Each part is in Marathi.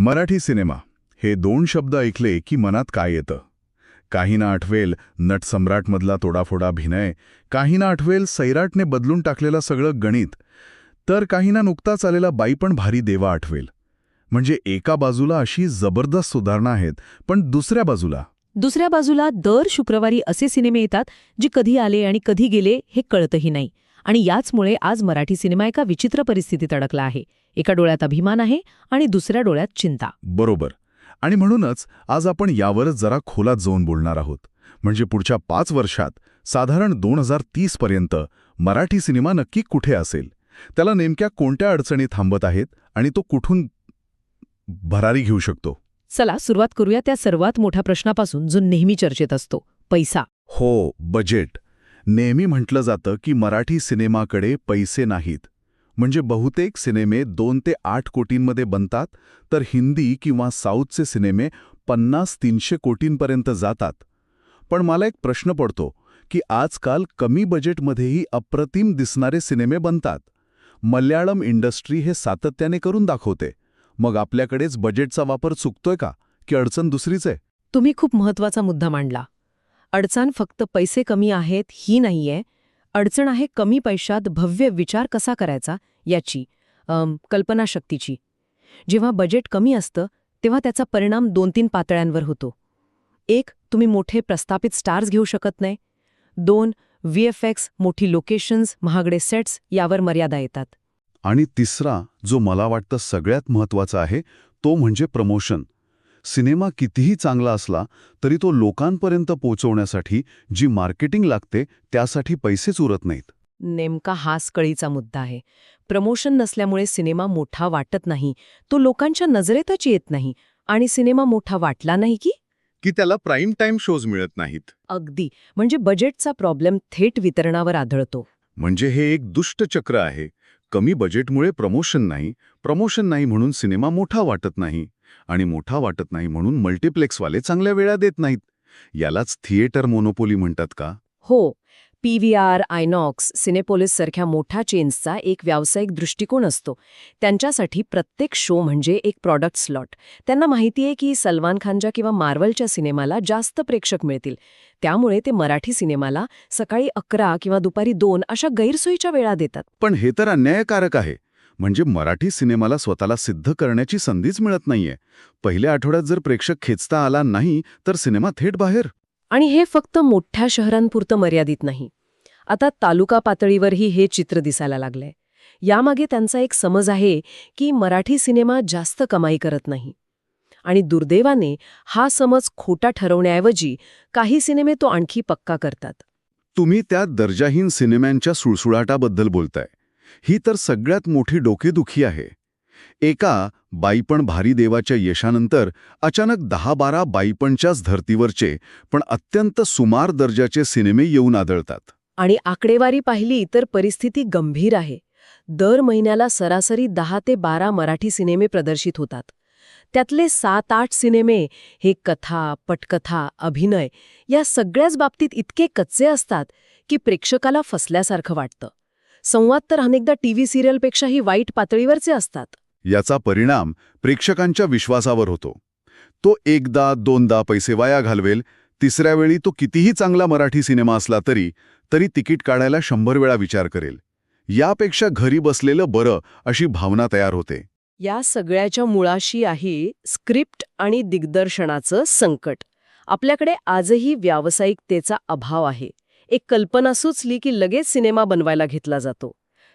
मराठी सिनेमा. हे दोन शब्द ऐकले की मनात काय येतं? काहींना आठवेल नटसम्राटमधला तोडाफोडा भिनय काहींना आठवेल सैराटने बदलून टाकलेलं सगळं गणित तर काहींना नुकताच आलेला बाई पण भारी देवा आठवेल. म्हणजे एका बाजूला अशी जबरदस्त सुधारणा आहेत पण दुसऱ्या बाजूला? दुसऱ्या बाजूला दर शुक्रवारी असे सिनेमे येतात जे कधी आले आणि कधी गेले हे कळतही नाही. आणि याचमुळे आज मराठी सिनेमा एका विचित्र परिस्थितीत अडकला आहे. एका डोळ्यात अभिमान आहे आणि दुसऱ्या डोळ्यात चिंता. बरोबर. आणि म्हणूनच आज आपण यावरच जरा खोलात जाऊन बोलणार आहोत. म्हणजे पुढच्या पाच वर्षात साधारण दोन हजार तीसपर्यंत मराठी सिनेमा नक्की कुठे असेल? त्याला नेमक्या कोणत्या अडचणी थांबत आहेत आणि तो कुठून भरारी घेऊ शकतो? चला सुरुवात करूया त्या सर्वात मोठ्या प्रश्नापासून जो नेहमी चर्चेत असतो पैसा. हो बजेट. नेहमी म्हटलं जातं की मराठी सिनेमाकडे पैसे नाहीत. म्हणजे बहुतेक सिनेमे दोन ते आठ कोटींमध्ये बनतात तर हिंदी किंवा साऊथचे सिनेमे पन्नास तीनशे कोटींपर्यंत जातात. पण मला एक प्रश्न पडतो की आजकाल कमी बजेटमध्येही अप्रतिम दिसणारे सिनेमे बनतात. मल्याळम इंडस्ट्री हे सातत्याने करून दाखवते. मग आपल्याकडेच बजेटचा वापर चुकतोय का? की अडचण दुसरीच आहे? तुम्ही खूप महत्त्वाचा मुद्दा मांडला. अडचण फक्त पैसे कमी आहेत ही नाहीये. अडचण आहे कमी पैशात भव्य विचार कसा करायचा? याची कल्पनाशक्तीची. जेव्हा बजेट कमी असतं तेव्हा त्याचा परिणाम दोन तीन पातळ्यांवर होतो. एक तुम्ही मोठे प्रस्थापित स्टार्स घेऊ शकत नाही. दोन व्ही एफ एक्स मोठी लोकेशन्स महागडे सेट्स यावर मर्यादा येतात. आणि तिसरा जो मला वाटतं सगळ्यात महत्त्वाचा आहे तो म्हणजे प्रमोशन सिनेमा कितीही चांगला असला तरी तो लोकांपर्यंत पोहोचवण्यासाठी जी मार्केटिंग लागते त्यासाठी पैसेच उरत नाहीत. नेमका हाच कळीचा मुद्दा आहे. प्रमोशन नसल्यामुळे सिनेमा मोठा वाटत नाही. तो लोकांच्या नजरेतच येत नाही. आणि सिनेमा मोठा वाटला नाही की? की त्याला प्राईम टाईम शोज मिळत नाहीत. अगदी. म्हणजे बजेटचा प्रॉब्लेम थेट वितरणावर आढळतो. म्हणजे हे एक दुष्ट चक्र आहे. कमी बजेटमुळे प्रमोशन नाही प्रमोशन नाही म्हणून सिनेमा मोठा वाटत नाही. आणि मोठा वाटत नाही म्हणून मल्टिप्लेक्सवाले चांगल्या वेळा देत नाहीत. यालाच थिएटर मोनोपोली म्हणतात का? हो. P V R INOX Cinepolis सारख्या मोठ्या चेन्सचा एक व्यावसायिक दृष्टिकोन असतो. त्यांच्यासाठी प्रत्येक शो म्हणजे एक प्रॉडक्ट स्लॉट त्यांना माहिती आहे की सलमान खानच्या किंवा मार्वलच्या सिनेमाला जास्त प्रेक्षक मिळतील. त्यामुळे ते मराठी सिनेमाला सकाळी अकरा किंवा दुपारी दोन अशा गैरसोयीच्या वेळा देतात. पण हे तर अन्यायकारक आहे. म्हणजे मराठी सिनेमाला स्वतःला सिद्ध करण्याची संधीच मिळत नाहीये. पहिल्या आठवड्यात जर प्रेक्षक खेचता आला नाही तर सिनेमा थेट बाहेर. आणि हे फक्त मोठ्या शहरांपुरतं मर्यादित नाही. आता तालुका पातळीवरही हे चित्र दिसायला लागलंय. यामागे त्यांचा एक समज आहे की मराठी सिनेमा जास्त कमाई करत नाही. आणि दुर्दैवाने हा समज खोटा ठरवण्याऐवजी काही सिनेमे तो आणखी पक्का करतात. तुम्ही त्या दर्जाहीन सिनेमांच्या सुळसुळाटाबद्दल बोलताय. ही तर सगळ्यात मोठी डोकेदुखी आहे. एका बाईपण भारी देवाच्या यशानंतर अचानक दहा बारा बाईपणच्याच धर्तीवरचे पण अत्यंत सुमार दर्जाचे सिनेमे येऊन आदळतात. आणि आकडेवारी पाहिली तर परिस्थिती गंभीर आहे. दर महिन्याला सरासरी दहा ते बारा मराठी सिनेमे प्रदर्शित होतात. त्यातले सात आठ सिनेमे हे कथा पटकथा अभिनय या सगळ्याच बाबतीत इतके कच्चे असतात की प्रेक्षकाला फसल्यासारखं वाटतं. संवाद तर अनेकदा टीव्ही सिरियलपेक्षाही वाईट पातळीवरचे असतात. याचा परिणाम प्रेक्षकांच्या विश्वासावर होतो. तो एकदा दोनदा पैसे वाया घालवेल तिसऱ्या वेळी तो कितीही चांगला मराठी सिनेमा असला तरी तरी तिकीट काढायला शंभर वेळा विचार करेल. यापेक्षा घरी बसलेलं बरं अशी भावना तयार होते. या सगळ्याच्या मुळाशी आहे स्क्रिप्ट आणि दिग्दर्शनाचं संकट. आपल्याकडे आजही व्यावसायिकतेचा अभाव आहे. एक कल्पना सुचली की लगेच सिनेमा बनवायला घेतला जातो.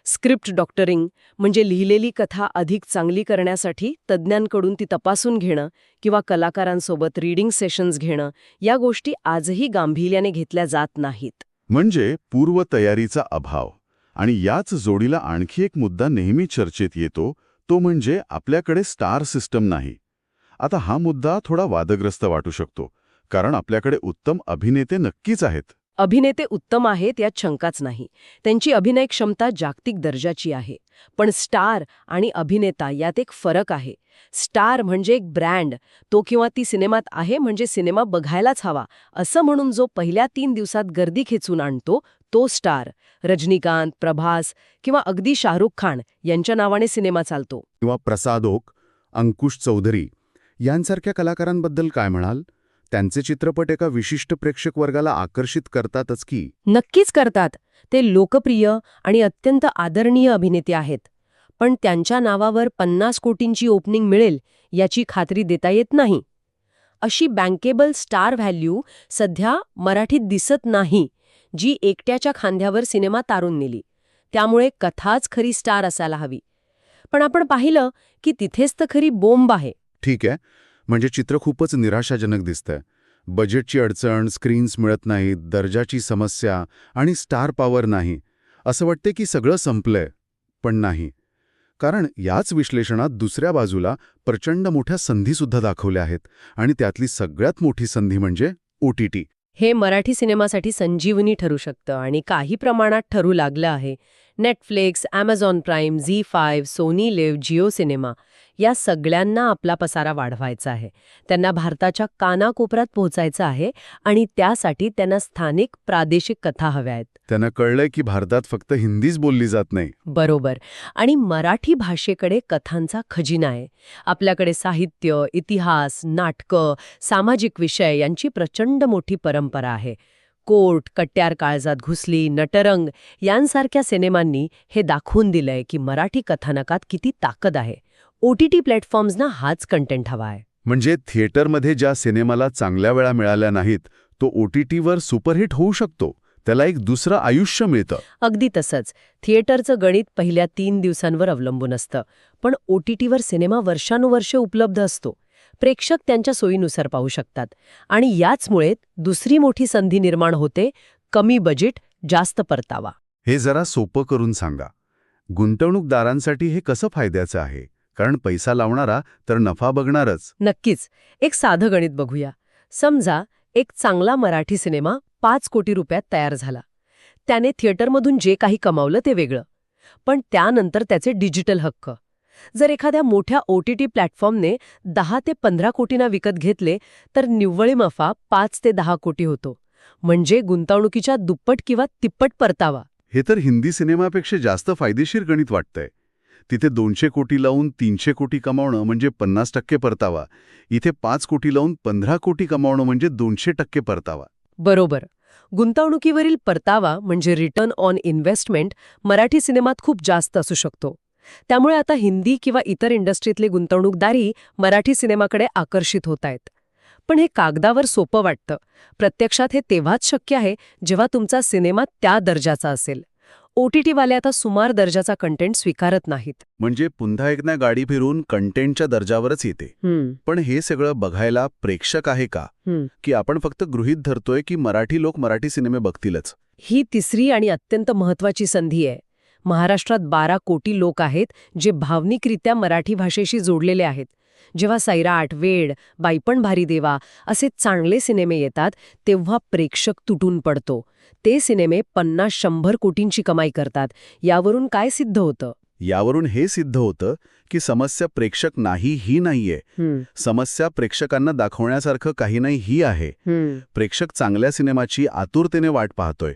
स्क्रिप्ट डॉक्टरिंग म्हणजे लिहिलेली कथा अधिक चांगली करण्यासाठी तज्ज्ञांकडून ती तपासून घेणं किंवा कलाकारांसोबत रीडिंग सेशन्स घेणं या गोष्टी आजही गांभीर्याने घेतल्या जात नाहीत. म्हणजे पूर्वतयारीचा अभाव आणि याच जोडीला आणखी एक मुद्दा नेहमी चर्चेत येतो तो म्हणजे आपल्याकडे स्टार सिस्टम नाही. आता हा मुद्दा थोडा वादग्रस्त वाटू शकतो कारण आपल्याकडे उत्तम अभिनेते नक्कीच आहेत. अभिनेते उत्तम आहेत यात शंकाच नाही. त्यांची अभिनय क्षमता जागतिक दर्जाची आहे. पण स्टार आणि अभिनेता यात एक फरक आहे. स्टार म्हणजे एक ब्रँड. तो किंवा ती सिनेमात आहे म्हणजे सिनेमा बघायलाच हवा. असं म्हणून जो पहिल्या तीन दिवसात गर्दी खेचून आणतो तो स्टार. रजनीकांत प्रभास किंवा अगदी शाहरुख खान यांच्या नावाने सिनेमा चालतो. किंवा प्रसादोक अंकुश चौधरी यांसारख्या कलाकारांबद्दल काय म्हणाल? त्यांचे चित्रपट एका विशिष्ट प्रेक्षक वर्गाला आकर्षित करतातच की नक्कीच करतात. ते लोकप्रिय आणि अत्यंत आदरणीय अभिनेते आहेत. पण त्यांच्या नावावर पन्नास कोटींची ओपनिंग मिळेल याची खात्री देता येत नाही. अशी बँकेबल स्टार व्हॅल्यू सध्या मराठीत दिसत नाही जी एकट्याच्या खांद्यावर सिनेमा तारून नेली. त्यामुळे कथाच खरी स्टार असायला हवी. पण आपण पाहिलं की तिथेच तर खरी बोंब आहे. ठीक आहे. म्हणजे चित्र खूपच निराशाजनक दिसतंय. बजेटची अडचण स्क्रीन्स मिळत नाहीत दर्जाची समस्या आणि स्टार पॉवर नाही. असं वाटते की सगळं संपलंय पण नाही. कारण याच विश्लेषणात दुसऱ्या बाजूला प्रचंड मोठ्या संधीसुद्धा दाखवल्या आहेत आणि त्यातली सगळ्यात मोठी संधी म्हणजे ओ टी टी. हे मराठी सिनेमासाठी संजीवनी ठरू शकतं आणि काही प्रमाणात ठरू लागलं आहे. Netflix Amazon Prime Zee five Sony Liv Jio Cinema या सगळ्यांना आपला पसारा वाढवायचा आहे. त्यांना भारताच्या कानाकोपऱ्यात पोहोचायचं आहे आणि त्यासाठी त्यांना स्थानिक प्रादेशिक कथा हव्या आहेत. त्यांना कळलंय की भारतात फक्त हिंदीच बोलली जात नाही. बरोबर. आणि मराठी भाषेकडे कथांचा खजिना आहे. आपल्याकडे साहित्य इतिहास नाटकं सामाजिक विषय यांची प्रचंड मोठी परंपरा आहे. कोर्ट कट्यार काळजात घुसली नटरंग यांसारख्या सिनेमांनी हे दाखवून दिलंय की मराठी कथानकात किती ताकद आहे. ओ टी टी प्लॅटफॉर्म्सना हाच कंटेंट हवा आहे. म्हणजे थिएटरमध्ये ज्या सिनेमाला चांगल्या वेळा मिळाल्या नाहीत तो ओ टी टीवर सुपरहिट होऊ शकतो. त्याला एक दुसरं आयुष्य मिळतं. अगदी तसंच. थिएटरचं गणित पहिल्या तीन दिवसांवर अवलंबून असतं. पण ओ टी टीवर सिनेमा वर्षानुवर्षे उपलब्ध असतो. प्रेक्षक त्यांच्या सोयीनुसार पाहू शकतात. आणि याचमुळे दुसरी मोठी संधी निर्माण होते कमी बजेट जास्त परतावा. हे जरा सोपं करून सांगा. गुंतवणूकदारांसाठी हे कसं फायद्याचं आहे? कारण पैसा लावणारा तर नफा बघणारच. नक्कीच. एक साधं गणित बघूया. समजा एक चांगला मराठी सिनेमा पाच कोटी रुपयात तयार झाला. त्याने थिएटरमधून जे काही कमावलं ते वेगळं. पण त्यानंतर त्याचे डिजिटल हक्क. जर एखाद्या मोठ्या ओ टी टी प्लॅटफॉर्मने दहा ते पंधरा कोटींना विकत घेतले तर निव्वळी नफा पाच ते दहा कोटी होतो. म्हणजे गुंतवणुकीच्या दुप्पट किंवा तिप्पट परतावा. हे तर हिंदी सिनेमापेक्षा जास्त फायदेशीर गणित वाटतंय. तिथे दोनशे कोटी लावून तीनशे कोटी कमावणं म्हणजे पन्नास टक्के परतावा. इथे पाच कोटी लावून पंधरा कोटी कमावणं म्हणजे दोनशे टक्के परतावा. बरोबर. गुंतवणुकीवरील परतावा म्हणजे रिटर्न ऑन इन्व्हेस्टमेंट मराठी सिनेमात खूप जास्त असू शकतो. त्यामुळे आता हिंदी किंवा इतर इंडस्ट्रीतले गुंतवणूकदारी मराठी सिनेमाकडे आकर्षित होत आहेत. पण हे कागदावर सोपं वाटतं. प्रत्यक्षात हे तेव्हाच शक्य आहे जेव्हा तुमचा सिनेमा त्या दर्जाचा असेल. ओ टी टीवाले आता सुमार दर्जाचा कंटेंट स्वीकारत नाहीत. म्हणजे पुन्हा एकदा गाडी फिरून कंटेंटच्या दर्जावरच येते. पण हे सगळं बघायला प्रेक्षक आहे का? की आपण फक्त गृहीत धरतोय की मराठी लोक मराठी सिनेमे बघतीलच. ही तिसरी आणि अत्यंत महत्वाची संधी आहे. महाराष्ट्रात बारा कोटी लोक आहेत जे भावनिकरित्या मराठी भाषेशी जोडलेले आहेत. जेव्हा सैराट वेड बायपण भारी देवा असे चांगले सिनेमे येतात तेव्हा प्रेक्षक तुटून पडतो. ते सिनेमे पन्नास शंभर कोटींची कमाई करतात. यावरून काय सिद्ध होतं? यावरून हे सिद्ध होतं की समस्या प्रेक्षक नाही ही नाहीये. समस्या प्रेक्षकांना दाखवण्यासारखं काही नाही ही आहे. प्रेक्षक चांगल्या सिनेमाची आतुरतेने वाट पाहतोय.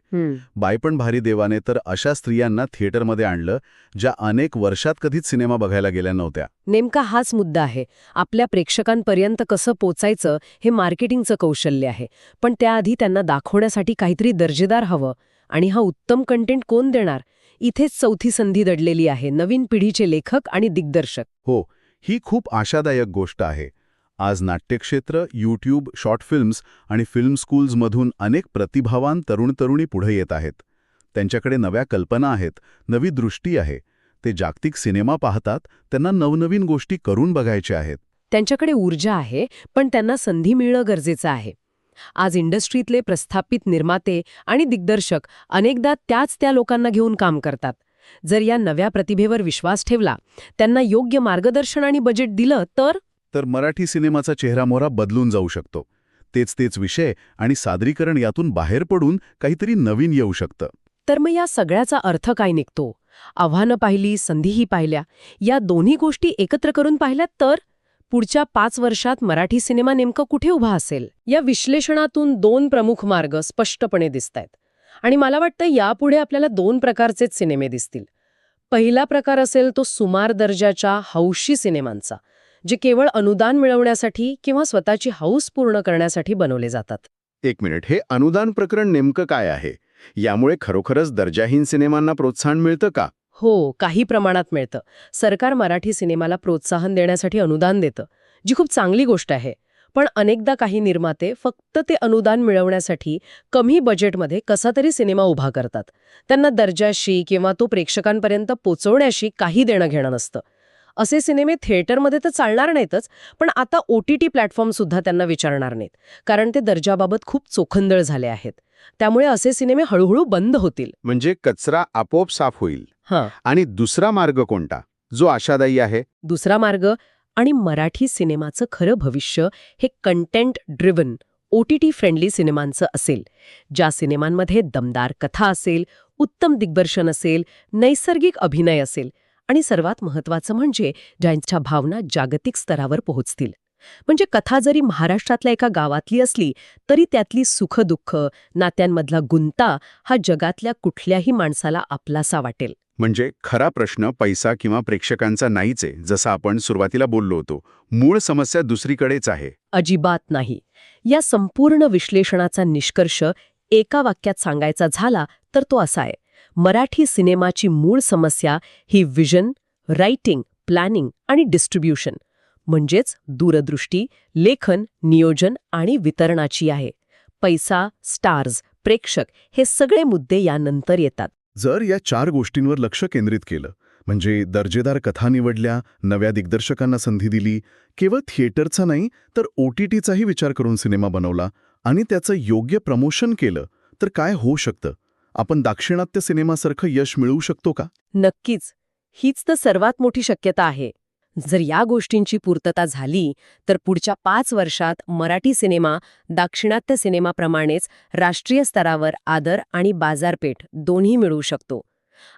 बायपण भारी देवाने तर अशा स्त्रियांना थिएटरमध्ये आणलं ज्या अनेक वर्षात कधीच सिनेमा बघायला गेल्या नव्हत्या. नेमका हाच मुद्दा आहे. आपल्या प्रेक्षकांपर्यंत कसं पोचायचं हे मार्केटिंगचं कौशल्य आहे. पण त्याआधी त्यांना दाखवण्यासाठी काहीतरी दर्जेदार हवं. आणि हा उत्तम कंटेंट कोण देणार? इथेच चौथी संधी दडलेली आहे नवीन पिढीचे लेखक आणि दिग्दर्शक. हो ही खूप आशादायक गोष्ट आहे. आज नाट्यक्षेत्र यूट्यूब शॉर्ट फिल्म्स आणि फिल्म स्कूल्समधून अनेक प्रतिभावान तरुण तरुणी पुढे येत आहेत. त्यांच्याकडे नव्या कल्पना आहेत नवी दृष्टी आहे. ते जागतिक सिनेमा पाहतात त्यांना नवनवीन गोष्टी करून बघायच्या आहेत. त्यांच्याकडे ऊर्जा आहे पण त्यांना संधी मिळणं गरजेचं आहे. आज इंडस्ट्रीतले प्रस्थापित निर्माते आणि दिग्दर्शक अनेकदा त्याच त्या लोकांना घेऊन काम करतात. जर या नव्या प्रतिभेवर विश्वास ठेवला त्यांना योग्य मार्गदर्शन आणि बजेट दिलं तर? तर मराठी सिनेमाचा चेहरामोहरा बदलून जाऊ शकतो. तेच तेच विषय आणि सादरीकरण यातून बाहेर पडून काहीतरी नवीन येऊ शकतं. तर मग या सगळ्याचा अर्थ काय निघतो? आव्हानं पाहिली संधीही पाहिल्या या दोन्ही गोष्टी एकत्र करून पाहिल्यात तर? पुढच्या पाच वर्षात मराठी सिनेमा नेमकं कुठे उभा असेल? या विश्लेषणातून दोन प्रमुख मार्ग स्पष्टपणे दिसतायत. आणि मला वाटतं यापुढे आपल्याला दोन प्रकारचेच सिनेमे दिसतील. पहिला प्रकार असेल तो सुमार दर्जाच्या हौशी सिनेमांचा जे केवळ अनुदान मिळवण्यासाठी किंवा स्वतःची हौस पूर्ण करण्यासाठी बनवले जातात. एक मिनिट हे अनुदान प्रकरण नेमकं काय आहे? यामुळे खरोखरच दर्जाहीन सिनेमांना प्रोत्साहन मिळतं का? हो काही प्रमाणात मिळतं. सरकार मराठी सिनेमाला प्रोत्साहन देण्यासाठी अनुदान देतं जी खूप चांगली गोष्ट आहे. पण अनेकदा काही निर्माते फक्त ते अनुदान मिळवण्यासाठी कमी बजेटमध्ये कसा तरी सिनेमा उभा करतात. त्यांना दर्जाशी किंवा तो प्रेक्षकांपर्यंत पोचवण्याशी काही देणं घेणं नसतं. असे सिनेमे थिएटरमध्ये तर चालणार नाहीतच पण आता ओ टी टी प्लॅटफॉर्मसुद्धा त्यांना विचारणार नाहीत. कारण ते दर्जाबाबत खूप चोखंदळ झाले आहेत. त्यामुळे असे सिनेमे हळूहळू बंद होतील. म्हणजे कचरा आपोआप साफ होईल. हां. आणि दुसरा मार्ग कोणता? जो आशादायी आहे? दुसरा मार्ग आणि मराठी सिनेमाचं खरं भविष्य हे content driven O T T friendly सिनेमांचं असेल. ज्या सिनेमांमध्ये दमदार कथा असेल उत्तम दिग्दर्शन असेल नैसर्गिक अभिनय असेल आणि सर्वात महत्त्वाचं म्हणजे ज्यांच्या भावना जागतिक स्तरावर पोहोचतील. म्हणजे कथा जरी महाराष्ट्रातल्या एका गावातली असली तरी त्यातली सुखदुःख नात्यांमधला गुंता हा जगातल्या कुठल्याही माणसाला आपलासा वाटेल. म्हणजे खरा प्रश्न पैसा किंवा प्रेक्षकांचा नाहीच आहे जसं आपण सुरुवातीला बोललो होतो. मूळ समस्या दुसरीकडेच आहे. अजिबात नाही. या संपूर्ण विश्लेषणाचा निष्कर्ष एका वाक्यात सांगायचा झाला तर तो असा आहे. मराठी सिनेमाची मूळ समस्या ही विजन रायटिंग प्लॅनिंग आणि डिस्ट्रीब्युशन म्हणजेच दूरदृष्टी लेखन नियोजन आणि वितरणाची आहे. पैसा स्टार्स प्रेक्षक हे सगळे मुद्दे यानंतर येतात. जर या चार गोष्टींवर लक्ष केंद्रित केलं म्हणजे दर्जेदार कथा निवडल्या नव्या दिग्दर्शकांना संधी दिली केवळ थिएटरचा नाही तर ओ टी टीचाही विचार करून सिनेमा बनवला आणि त्याचं योग्य प्रमोशन केलं तर काय होऊ शकतं? आपण दाक्षिणात्य सिनेमासारखं यश मिळवू शकतो का? नक्कीच. हीच तर सर्वात मोठी शक्यता आहे. जर या गोष्टींची पूर्तता झाली तर पुढच्या पाच वर्षात मराठी सिनेमा दाक्षिणात्य सिनेमाप्रमाणेच राष्ट्रीय स्तरावर आदर आणि बाजारपेठ दोन्ही मिळवू शकतो.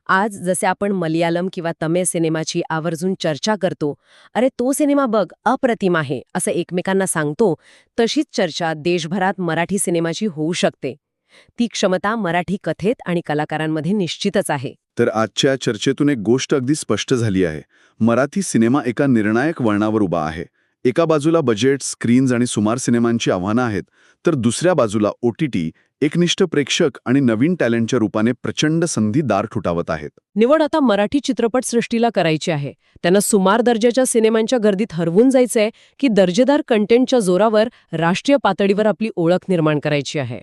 आज जसे आपण मलयालम किंवा तमिळ सिनेमाची आवर्जून चर्चा करतो अरे तो सिनेमा बघ अप्रतिम आहे असं एकमेकांना सांगतो तशीच चर्चा देशभरात मराठी सिनेमाची होऊ शकते. ती क्षमता मराठी कथेत आणि कलाकारांमध्ये निश्चितच आहे. तर आजच्या चर्चेतून एक गोष्ट अगदी स्पष्ट झाली आहे. मराठी सिनेमा एका निर्णायक वळणावर उभा आहे. एका बाजूला बजेट स्क्रीन्स आणि सुमार सिनेमांची आव्हानं आहेत तर दुसऱ्या बाजूला ओ टी टी एकनिष्ठ प्रेक्षक आणि नवीन टॅलेंटच्या रूपाने प्रचंड संधी दार ठुटावत आहेत. निवड आता मराठी चित्रपटसृष्टीला करायची आहे. त्यांना सुमार दर्जाच्या सिनेमांच्या गर्दीत हरवून जायचंय की दर्जेदार कंटेंटच्या जोरावर राष्ट्रीय पातळीवर आपली ओळख निर्माण करायची आहे.